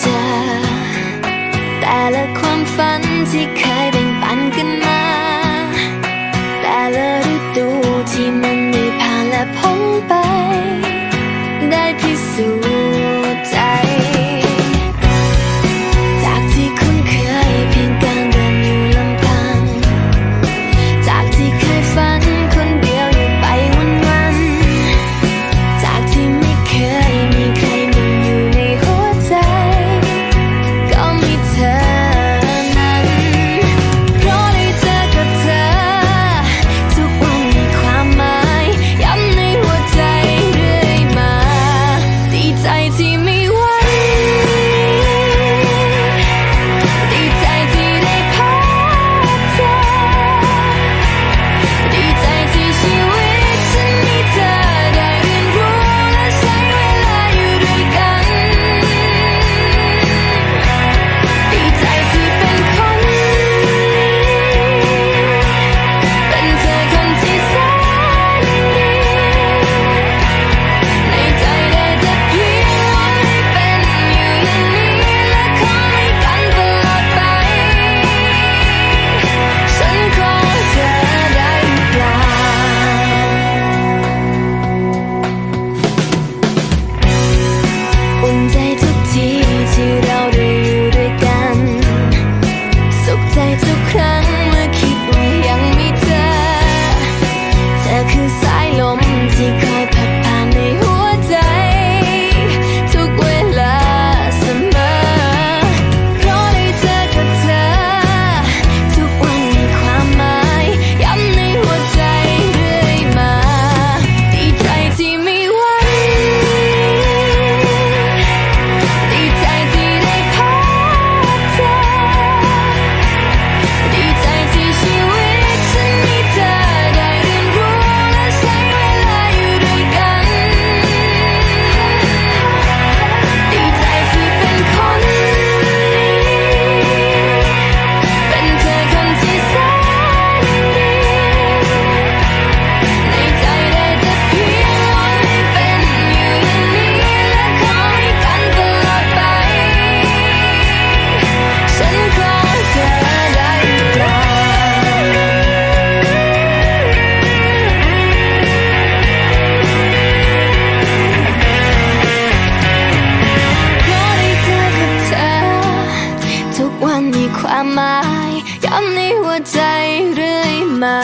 เจอ แต่ละความฝันที่เคยแบ่งปันกันมา แต่ละฤดูที่มันได้ผ่านและพ้นไป ได้พิสูจน์ 看 ความหมายย้ำในหัวใจเรื่อยมา